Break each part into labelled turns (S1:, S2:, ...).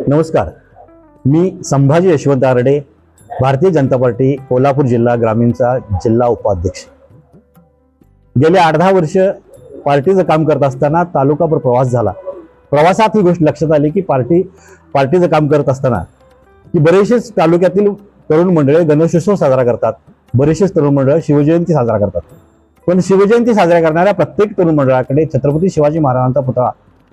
S1: नमस्कार. मी संभाजी यशवंत आरडे भारतीय जनता पार्टी कोल्हापूर जिल्हा ग्रामीणचा जिल्हा उपाध्यक्ष. गेले आठ दहा वर्ष पार्टीचं काम करत असताना तालुकाभर प्रवास झाला. प्रवासात ही गोष्ट लक्षात आली की पार्टी पार्टीचं काम करत असताना की बरेचसेच तालुक्यातील तरुण मंडळे गणेशोत्सव साजरा करतात. बरेचसेच तरुण मंडळ शिवजयंती साजरा करतात. पण शिवजयंती साजरा करणाऱ्या प्रत्येक तरुण मंडळाकडे छत्रपती शिवाजी महाराजांचा पुतळा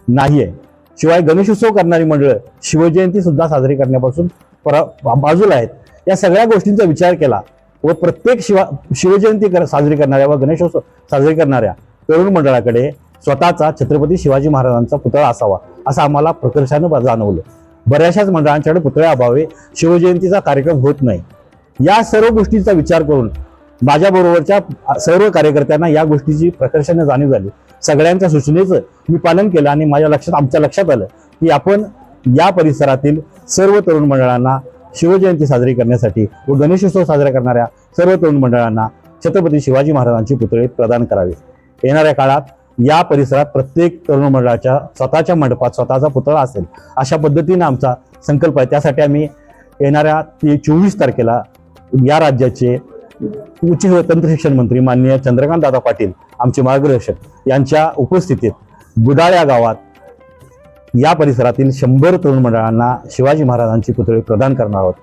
S1: नाही आहे शिवाय गणेशोत्सव करणारी मंडळं शिवजयंती सुद्धा साजरी करण्यापासून पर बाजूला आहेत. या सगळ्या गोष्टींचा विचार केला व प्रत्येक शिवा शिवजयंती कर साजरी करणाऱ्या व गणेशोत्सव साजरी करणाऱ्या तरुण मंडळाकडे स्वतःचा छत्रपती शिवाजी महाराजांचा पुतळा असावा असं आम्हाला प्रकर्षानं जाणवलं. बऱ्याचशाच मंडळांच्याकडे पुतळ्या अभावे शिवजयंतीचा कार्यक्रम होत नाही. या सर्व गोष्टींचा विचार करून माझ्याबरोबरच्या सर्व कार्यकर्त्यांना या गोष्टीची प्रकर्षाने जाणीव झाली. सगळ्यांच्या सूचनेचं मी पालन केलं आणि माझ्या लक्षात आमच्या लक्षात आलं की आपण या परिसरातील सर्व तरुण मंडळांना शिवजयंती साजरी करण्यासाठी व गणेशोत्सव साजरा करणाऱ्या सर्व तरुण मंडळांना छत्रपती शिवाजी महाराजांची पुतळे प्रदान करावे. येणाऱ्या काळात या परिसरात प्रत्येक तरुण मंडळाच्या स्वतःच्या मंडपात स्वतःचा पुतळा असेल अशा पद्धतीनं आमचा संकल्प आहे. त्यासाठी आम्ही येणाऱ्या ते चोवीस तारखेला या राज्याचे उच्च व तंत्र शिक्षण मंत्री माननीय चंद्रकांत दादा पाटील आमचे मार्गदर्शक यांच्या उपस्थितीत गुडाळ्या गावात या परिसरातील शंभर तरुण मंडळांना शिवाजी महाराजांची पुतळे प्रदान करणार आहोत.